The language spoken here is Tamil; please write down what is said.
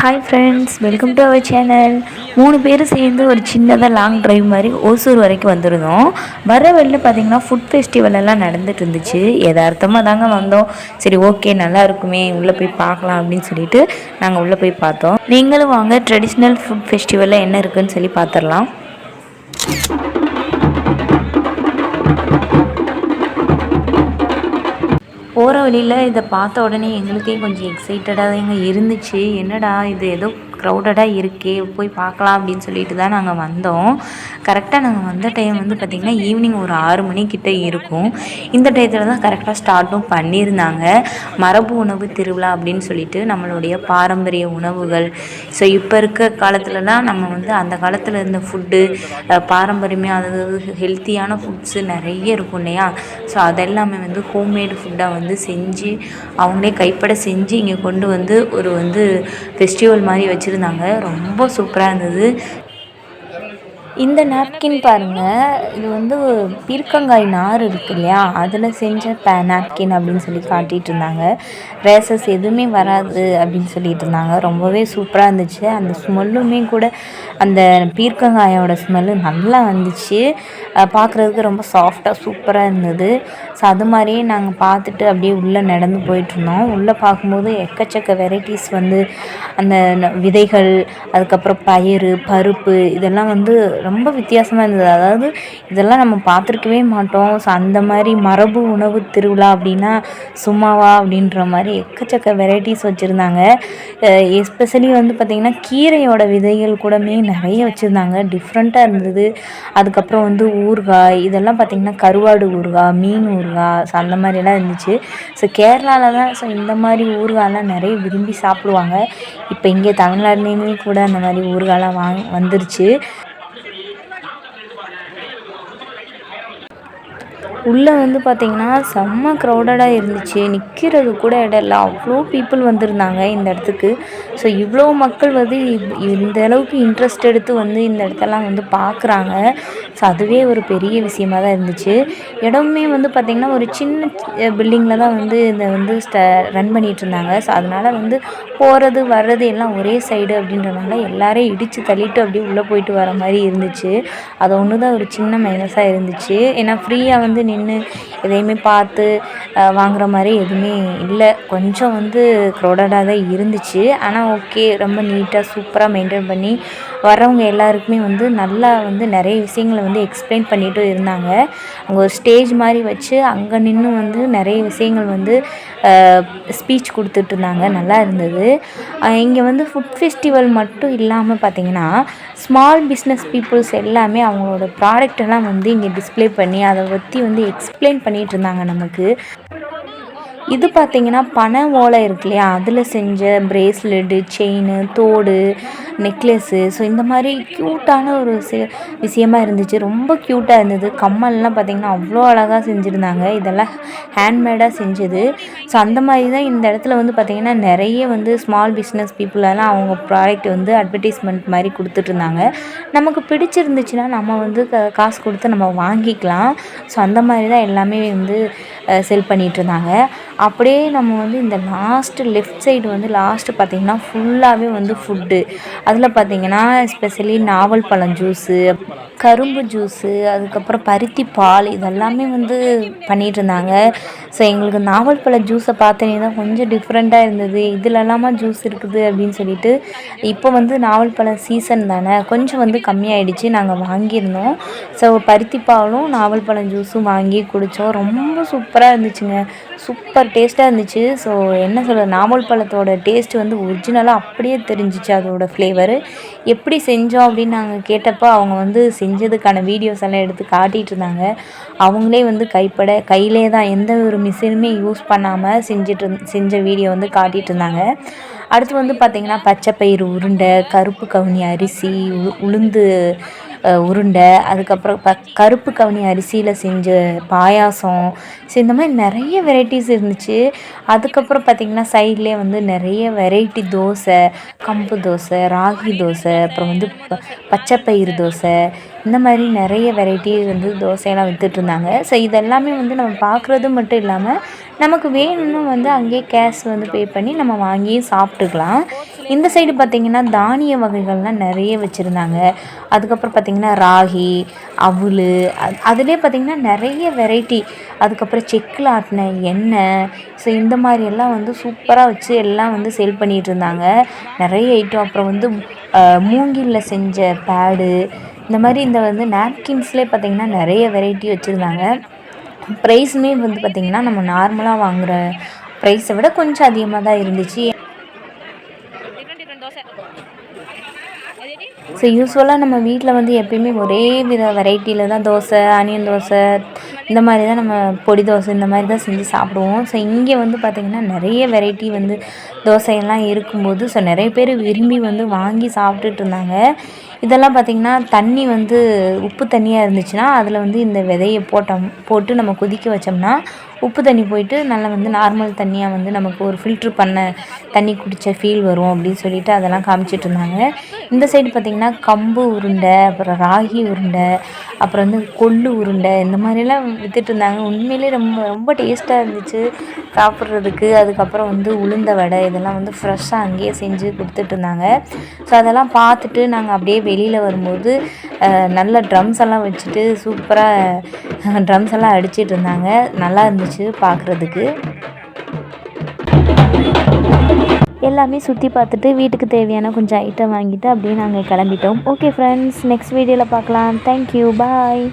Hi friends welcome to our channel மூணு பேர் சேர்ந்து ஒரு சின்னதாக லாங் டிரைவ் மாதிரி ஓசூர் வரைக்கும் வந்திருந்தோம். வர வழியில் பார்த்தீங்கன்னா ஃபுட் ஃபெஸ்டிவல் எல்லாம் நடந்துட்டு இருந்துச்சு. எதார்த்தமாக தாங்க வந்தோம். சரி ஓகே நல்லா இருக்குமே உள்ளே போய் பார்க்கலாம் அப்படின்னு சொல்லிட்டு நாங்கள் உள்ளே போய் பார்த்தோம். நீங்களும் வாங்க ட்ரெடிஷ்னல் ஃபுட் ஃபெஸ்டிவலில் என்ன இருக்குன்னு சொல்லி பார்த்துடலாம். போகிற வழியில் இதை பார்த்த உடனே எங்களுக்கே கொஞ்சம் எக்ஸைட்டடாக தாங்க இருந்துச்சு. என்னடா இது ஏதோ க்ரௌடடாக இருக்கே போய் பார்க்கலாம் அப்படின்னு சொல்லிட்டு தான் நாங்கள் வந்தோம். கரெக்டாக நாங்கள் வந்த டைம் வந்து பார்த்திங்கன்னா ஈவினிங் ஒரு ஆறு மணிக்கிட்ட இருக்கும். இந்த டயத்தில் தான் கரெக்டாக ஸ்டார்ட்டும் பண்ணியிருந்தாங்க. மரபு உணவு திருவிழா அப்படின்னு சொல்லிட்டு நம்மளுடைய பாரம்பரிய உணவுகள். ஸோ இப்போ இருக்க காலத்துலலாம் நம்ம வந்து அந்த காலத்தில் இருந்த ஃபுட்டு பாரம்பரியமாக அதாவது ஹெல்த்தியான ஃபுட்ஸு நிறைய இருக்கும் இல்லையா? ஸோ அதெல்லாமே வந்து ஹோம்மேடு ஃபுட்டாக வந்து செஞ்சு அவங்களே கைப்பட செஞ்சு இங்கே கொண்டு வந்து ஒரு வந்து ஃபெஸ்டிவல் மாதிரி வச்சு வச்சுருந்தாங்க. ரொம்ப சூப்பராக இருந்தது. இந்த நாப்கின் பாருங்கள் இது வந்து பீர்க்கங்காய் நார் இருக்கு இல்லையா? அதில் செஞ்ச பே நாப்கின் அப்படின்னு சொல்லி காட்டிகிட்டு இருந்தாங்க. ரேசஸ் எதுவுமே வராது அப்படின்னு சொல்லிட்டு இருந்தாங்க. ரொம்பவே சூப்பராக இருந்துச்சு. அந்த ஸ்மெல்லுமே கூட அந்த பீர்க்கங்காயோட ஸ்மெல்லு நல்லா வந்துச்சு. பார்க்குறதுக்கு ரொம்ப சாஃப்டாக சூப்பராக இருந்தது. ஸோ அது மாதிரியே நாங்கள் பார்த்துட்டு அப்படியே உள்ளே நடந்து போயிட்டுருந்தோம். உள்ளே பார்க்கும்போது எக்கச்சக்க வெரைட்டிஸ் வந்து அந்த விதைகள் அதுக்கப்புறம் பயிறு பருப்பு இதெல்லாம் வந்து ரொம்ப வித்தியாசமாக இருந்தது. அதாவது இதெல்லாம் நம்ம பார்த்துருக்கவே மாட்டோம். ஸோ அந்த மாதிரி மரபு உணவு திருவிழா அப்படின்னா சும்மாவா அப்படின்ற மாதிரி எக்கச்சக்க வெரைட்டிஸ் வச்சுருந்தாங்க. எஸ்பெஷலி வந்து பார்த்திங்கன்னா கீரையோட விதைகள் கூடமே நிறைய வச்சுருந்தாங்க. டிஃப்ரெண்ட்டாக இருந்தது. அதுக்கப்புறம் வந்து ஊறுகாய் இதெல்லாம் பார்த்திங்கன்னா கருவாடு ஊறுகாய் மீன் ஊறுகாய் ஸோ அந்த மாதிரிலாம் இருந்துச்சு. ஸோ கேரளாவில் தான் ஸோ இந்த மாதிரி ஊறுகாயெலாம் நிறைய விரும்பி சாப்பிடுவாங்க. இப்போ இங்கே தமிழ்நாடுலேயுமே கூட அந்த மாதிரி ஊறுகாயெலாம் வாங் வந்துருச்சு. உள்ளே வந்து பார்த்திங்கன்னா செம்ம க்ரௌடடாக இருந்துச்சு. நிற்கிறது கூட இடம் இல்லை அவ்வளோ பீப்புள் வந்திருந்தாங்க இந்த இடத்துக்கு. ஸோ இவ்வளோ மக்கள் வந்து இந்த அளவுக்கு இன்ட்ரெஸ்ட் எடுத்து வந்து இந்த இடத்தெல்லாம் வந்து பார்க்குறாங்க ஸோ அதுவே ஒரு பெரிய விஷயமாக தான் இருந்துச்சு. இடமே வந்து பார்த்திங்கன்னா ஒரு சின்ன பில்டிங்கில் தான் வந்து இந்த வந்து ஸ்ட ரன் பண்ணிகிட்டு இருந்தாங்க. ஸோ அதனால் வந்து போகிறது வர்றது எல்லாம் ஒரே சைடு அப்படின்றனால எல்லாரையும் இடித்து தள்ளிட்டு அப்படியே உள்ளே போயிட்டு வர மாதிரி இருந்துச்சு. அது ஒன்று தான் ஒரு சின்ன மைனஸாக இருந்துச்சு. ஏன்னா ஃப்ரீயாக வந்து நின்று எதையுமே பார்த்து வாங்குற மாதிரி எதுவுமே இல்லை. கொஞ்சம் வந்து க்ரௌடடாக தான் இருந்துச்சு. ஆனால் ஓகே ரொம்ப நீட்டாக சூப்பராக மெயின்டைன் பண்ணி வர்றவங்க எல்லாருக்குமே வந்து நல்லா வந்து நிறைய விஷயங்களை வந்து எக்ஸ்பிளைன் பண்ணிகிட்டும் இருந்தாங்க. அங்கே ஒரு ஸ்டேஜ் மாதிரி வச்சு அங்கே நின்று வந்து நிறைய விஷயங்கள் வந்து ஸ்பீச் கொடுத்துட்டு இருந்தாங்க. நல்லா இருந்தது. இங்கே வந்து ஃபுட் ஃபெஸ்டிவல் மட்டும் இல்லாமல் பார்த்திங்கன்னா ஸ்மால் பிஸ்னஸ் பீப்புள்ஸ் எல்லாமே அவங்களோட ப்ராடக்டெல்லாம் வந்து இங்கே டிஸ்பிளே பண்ணி அதை பற்றி வந்து எக்ஸ்பிளைன் பண்ணிகிட்டு இருந்தாங்க நமக்கு. இது பார்த்திங்கன்னா பனை ஓலை இருக்கு இல்லையா? அதில் செஞ்ச ப்ரேஸ்லெட்டு செயினு தோடு நெக்லஸ்ஸு ஸோ இந்த மாதிரி க்யூட்டான ஒரு சி விஷயமா இருந்துச்சு. ரொம்ப க்யூட்டாக இருந்தது. கம்மல்லாம் பார்த்திங்கன்னா அவ்வளோ அழகாக செஞ்சுருந்தாங்க. இதெல்லாம் ஹேண்ட்மேடாக செஞ்சது. ஸோ அந்த மாதிரி தான் இந்த இடத்துல வந்து பார்த்திங்கன்னா நிறைய வந்து ஸ்மால் பிஸ்னஸ் பீப்புளெல்லாம் அவங்க ப்ராடக்ட் வந்து அட்வர்டைஸ்மெண்ட் மாதிரி கொடுத்துட்ருந்தாங்க. நமக்கு பிடிச்சிருந்துச்சுன்னா நம்ம வந்து க காசு கொடுத்து நம்ம வாங்கிக்கலாம். ஸோ அந்த மாதிரி தான் எல்லாமே வந்து செல் பண்ணிகிட்ருந்தாங்க அப்படியே நம்ம வந்து இந்த லாஸ்ட்டு லெஃப்ட் சைடு வந்து லாஸ்ட்டு பார்த்திங்கன்னா ஃபுல்லாகவே வந்து ஃபுட்டு அதில் பார்த்திங்கன்னா எஸ்பெஷலி நாவல் பழம் ஜூஸு கரும்பு ஜூஸு அதுக்கப்புறம் பருத்தி பால் இதெல்லாமே வந்து பண்ணிகிட்டு இருந்தாங்க ஸோ எங்களுக்கு நாவல் பழ ஜூஸை பார்த்தனே தான் கொஞ்சம் டிஃப்ரெண்ட்டாக இருந்தது. இதுலலாமா ஜூஸ் இருக்குது அப்படின்னு சொல்லிட்டு இப்போ வந்து நாவல் பழ சீசன் தானே கொஞ்சம் வந்து கம்மியாயிடுச்சு. நாங்கள் வாங்கியிருந்தோம். ஸோ பருத்தி பாலும் நாவல் பழம் ஜூஸும் வாங்கி குடித்தோம் ரொம்ப சூப்பராக இருந்துச்சுங்க. சூப்பர் டேஸ்ட்டாக இருந்துச்சு. ஸோ என்ன சொல்கிறது நாவல் பழத்தோட டேஸ்ட் வந்து ஒரிஜினலாக அப்படியே தெரிஞ்சிச்சு அதோட ஃப்ளேவரு எப்படி செஞ்சோம் அப்படின்னு நாங்கள் கேட்டப்போ அவங்க வந்து செஞ்சதுக்கான வீடியோஸ் எல்லாம் எடுத்து காட்டிகிட்டு இருந்தாங்க. அவங்களே வந்து கைப்பட கையிலே தான் எந்த ஒரு மிஷினுமே யூஸ் பண்ணாமல் செஞ்சுட்டு செஞ்ச வீடியோ வந்து காட்டிகிட்டு இருந்தாங்க. அடுத்து வந்து பார்த்திங்கன்னா பச்சைப்பயிறு உருண்டை கருப்பு கவுனி அரிசி உ உளுந்து உருண்டை அதுக்கப்புறம் ப கருப்பு கவுனி அரிசியில் செஞ்ச பாயாசம். ஸோ இந்த மாதிரி நிறைய வெரைட்டிஸ் இருந்துச்சு. அதுக்கப்புறம் பார்த்திங்கன்னா சைட்லேயே வந்து நிறைய வெரைட்டி தோசை கம்பு தோசை ராகி தோசை அப்புறம் வந்து ப பச்சைப்பயிறு தோசை இந்த மாதிரி நிறைய வெரைட்டி வந்து தோசையெல்லாம் விற்றுட்ருந்தாங்க ஸோ இதெல்லாமே வந்து நம்ம பார்க்குறது மட்டும் இல்லாமல் நமக்கு வேணும்னு வந்து அங்கேயே கேஷ் வந்து பே பண்ணி நம்ம வாங்கி சாப்பிட்டுக்கலாம். இந்த சைடு பார்த்திங்கன்னா தானிய வகைகள்லாம் நிறைய வச்சுருந்தாங்க. அதுக்கப்புறம் பார்த்திங்கன்னா ராகி அவுல் அது பார்த்திங்கன்னா நிறைய வெரைட்டி அதுக்கப்புறம் செக்கில் ஆட்டின எண்ணெய் ஸோ இந்த மாதிரி எல்லாம் வந்து சூப்பராக வச்சு எல்லாம் வந்து சேல் பண்ணிகிட்டு இருந்தாங்க நிறைய ஐட்டம் அப்புறம் வந்து மூங்கிலில் செஞ்ச பேடு இந்த மாதிரி இந்த வந்து நாப்கின்ஸ்லேயே பார்த்திங்கன்னா நிறைய வெரைட்டி வச்சுருந்தாங்க. ப்ரைஸுமே வந்து பார்த்திங்கன்னா நம்ம நார்மலாக வாங்குகிற ப்ரைஸை விட கொஞ்சம் அதிகமாக தான் இருந்துச்சு. ஸோ யூஸ்வலாக நம்ம வீட்டில் வந்து எப்பயுமே ஒரே வித வெரைட்டியில் தான் தோசை ஆனியன் தோசை இந்த மாதிரி தான் நம்ம பொடி தோசை இந்த மாதிரி தான் செஞ்சு சாப்பிடுவோம். ஸோ இங்கே வந்து பார்த்திங்கன்னா நிறைய வெரைட்டி வந்து தோசையெல்லாம் இருக்கும்போது ஸோ நிறைய பேர் விரும்பி வந்து வாங்கி சாப்பிட்டுட்டு இருந்தாங்க. இதெல்லாம் பார்த்திங்கன்னா தண்ணி வந்து உப்பு தண்ணியாக இருந்துச்சுன்னா அதில் வந்து இந்த விதையை போட்டோம் போட்டு நம்ம கொதிக்க வச்சோம்னா உப்பு தண்ணி போயிட்டு நல்லா வந்து நார்மல் தண்ணியாக வந்து நமக்கு ஒரு ஃபில்ட்ரு பண்ண தண்ணி குடித்த ஃபீல் வரும் அப்படின்னு சொல்லிட்டு அதெல்லாம் காமிச்சிட்டு இருந்தாங்க. இந்த சைடு பார்த்திங்கன்னா கம்பு உருண்டை அப்புறம் ராகி உருண்டை அப்புறம் வந்து கொள்ளு உருண்டை இந்த மாதிரிலாம் விற்றுட்டு இருந்தாங்க. உண்மையிலே ரொம்ப ரொம்ப டேஸ்ட்டாக இருந்துச்சு சாப்பிட்றதுக்கு. அதுக்கப்புறம் வந்து உளுந்த வடை இதெல்லாம் வந்து ஃப்ரெஷ்ஷாக அங்கேயே செஞ்சு கொடுத்துட்டு இருந்தாங்க. ஸோ அதெல்லாம் பார்த்துட்டு நாங்கள் அப்படியே வெளியில் வரும்போது நல்ல ட்ரம்ஸ் எல்லாம் வச்சுட்டு சூப்பராக ட்ரம்ஸ் எல்லாம் அடிச்சிட்டு இருந்தாங்க. நல்லா இருந்துச்சு. இருந்துச்சு பார்க்குறதுக்கு. எல்லாமே சுற்றி பார்த்துட்டு வீட்டுக்கு தேவையான கொஞ்சம் ஐட்டம் வாங்கிட்டு அப்படியே நாங்கள் கிளம்பிட்டோம். ஓகே ஃப்ரெண்ட்ஸ் நெக்ஸ்ட் வீடியோவில் பார்க்கலாம். Thank you bye